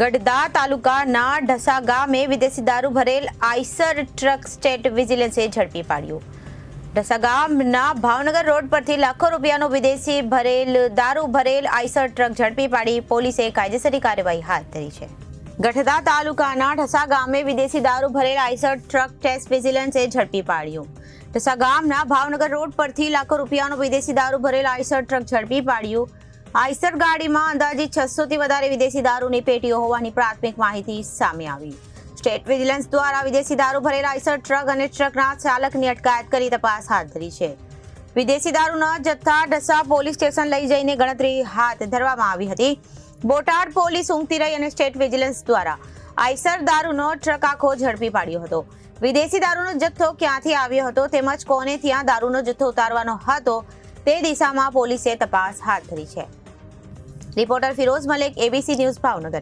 ગઢદા તાલુકાના ઢસા ગામે વિદેશી દારૂ ભરેલ આઈસર ટ્રક સ્ટેટ વિજિલન્સે ઝડપી પાડ્યું. ઢસા ગામના ભાવનગર રોડ પરથી લાખો રૂપિયાનો વિદેશી ભરેલ દારૂ ભરેલ આઈસર ટ્રક ઝડપી પાડી પોલીસે કાયદેસરી કાર્યવાહી હાથ ધરી છે. ગઢદા તાલુકાના ઢસા ગામે વિદેશી દારૂ ભરેલ આઈસર ટ્રક ટેસ્ટ વિજિલન્સે ઝડપી પાડ્યું. ઢસા ગામના ભાવનગર રોડ પરથી લાખો રૂપિયાનો વિદેશી દારૂ ભરેલ આઈસર ટ્રક ઝડપી પાડ્યું. આઈસર ગાડીમાં અંદાજિત છસો થી વધારે વિદેશી દારૂની પેટીઓ હોવાની પ્રાથમિક માહિતી સામે આવી. સ્ટેટ વિજિલન્સ દ્વારા વિદેશી દારૂ ભરેલા આઈસર ટ્રક અને ટ્રકના ચાલકની અટકાયત કરી તપાસ હાથ ધરી છે. વિદેશી દારૂના જથ્થા ઢસા પોલીસ સ્ટેશન લઈ જઈને ગણતરી હાથ ધરવામાં આવી હતી. બોટાદ પોલીસ ઊંઘતી રહી અને સ્ટેટ વિજિલન્સ દ્વારા આઈસર દારૂનો ટ્રક આખો ઝડપી પાડ્યો હતો. વિદેશી દારૂનો જથ્થો ક્યાંથી આવ્યો હતો તેમજ કોને ત્યાં દારૂનો જથ્થો ઉતારવાનો હતો તે દિશામાં પોલીસે તપાસ હાથ ધરી છે. Reporter Firoz Malek ABC news Bhavnagar.